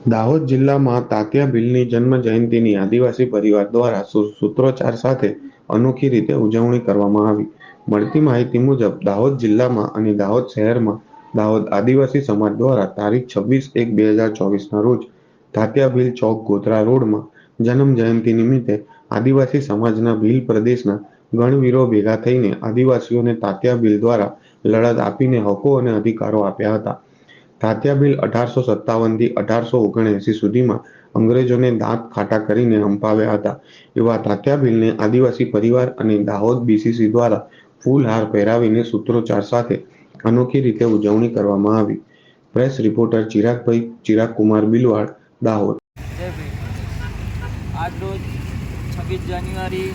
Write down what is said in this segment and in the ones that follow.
દાહોદ જિલ્લામાં તાત્યા ભીલની જન્મ જયંતિની આદિવાસી પરિવાર દ્વારા સૂત્રોચ્ચાર સાથે અનોખી રીતે ઉજવણી કરવામાં આવી. મળતી માહિતી મુજબ, દાહોદ જિલ્લામાં અને દાહોદ શહેરમાં દાહોદ આદિવાસી સમાજ દ્વારા તારીખ છવ્વીસ એક બે હજાર ચોવીસના રોજ તાત્યા ભીલ ચોક ગોધરા રોડમાં જન્મ જયંતિ નિમિત્તે આદિવાસી સમાજના ભીલ પ્રદેશના ગણવીરો ભેગા થઈને આદિવાસીઓને તાત્યા ભીલ દ્વારા લડત આપીને હકો અને અધિકારો આપ્યા હતા. તાત્યા બિલ અઢારસો સત્તાવનથી અઢારસો ઓગણએંસી સુધીમાં અંગ્રેજોને દાંત ખાટા કરીને હંપાવ્યા હતા. એવા તાત્યા બિલને આદિવાસી પરિવાર અને દાહોદ બીસીસી દ્વારા ફૂલહાર પહેરાવીને સૂત્રોચ્ચાર સાથે અનોખી રીતે ઉજવણી કરવામાં આવી. પ્રેસ રિપોર્ટર ચિરાગભાઈ ચિરાગ કુમાર બિલવાડ, દાહોદ. જય આજ રોજ છવ્વીસ જાન્યુઆરી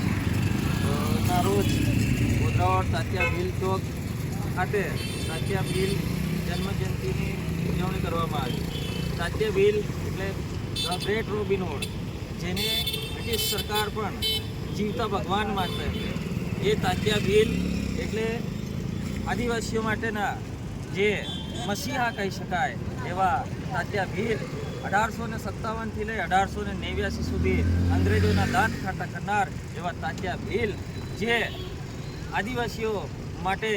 ના રોજ ગોધરાવાડ તાત્યા ભીલ ચોક ખાતે તાત્યા ભીલ જન્મજયંતિની ઉજવણી કરવામાં આવી. સાત્ય ભીલ એટલે ધ ગ્રેટ રોબિનહોડ જેને બ્રિટિશ સરકાર પણ જીવતા ભગવાન માનતા એ તાત્યા ભીલ એટલે આદિવાસીઓ માટેના જે મસીહા કહી શકાય, એવા તાત્યા ભીલ અઢારસો ને સત્તાવનથી લઈ અઢારસો ને નેવ્યાસી સુધી અંગ્રેજોના દાંત ખાટા કરનાર એવા તાત્યા ભીલ જે આદિવાસીઓ માટે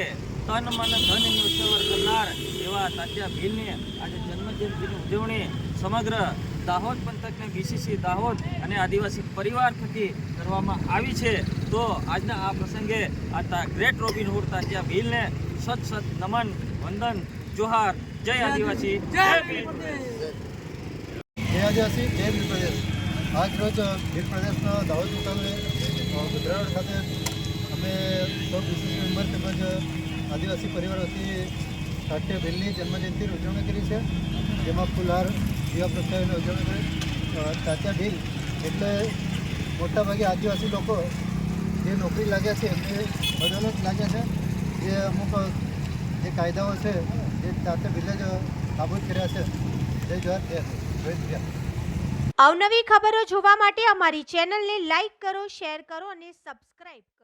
તન મન ધન ન્યોછાવર કરનાર એવા તાત્યા ભીલની આજે જન્મજયંતિની ઉજવણી સમગ્ર દાહોદ પંથકને બીસીસી દાહોદ અને આદિવાસી પરિવાર થકી કરવામાં આવી છે. તો આજના આ પ્રસંગે આ તા ગ્રેટ રોબિનહુડ તાત્યા ભીલને સત સત નમન વંદન જોહાર જય આદિવાસી જય ભીલ. જય આદિવાસી જય ભીલ પ્રદેશ. આજ રોજ ભીલ પ્રદેશના દાહોદ મુકામે ગુજરાત ખાતે અમે સૌ બીસીસી મેમ્બર તેમજ આદિવાસી પરિવાર વતી સાઠ્ય ભીલની જન્મજયંતિની ઉજવણી કરી છે. જેમાં ફુલહાર દીવા પ્રગટાવીને ઉજવણી કરી. તાત્યા ભીલ એટલે મોટાભાગે આદિવાસી લોકો જે નોકરી લાગ્યા છે, એમને બદલત લાગ્યા છે. જે અમુક, જે કાયદાઓ છે, જે તાત્યા ભીલે જ નાબૂદ કર્યા છે. જવાહર જય અવનવી ખબરો જોવા માટે અમારી ચેનલને લાઈક કરો, શેર કરો અને સબસ્ક્રાઇબ કરો.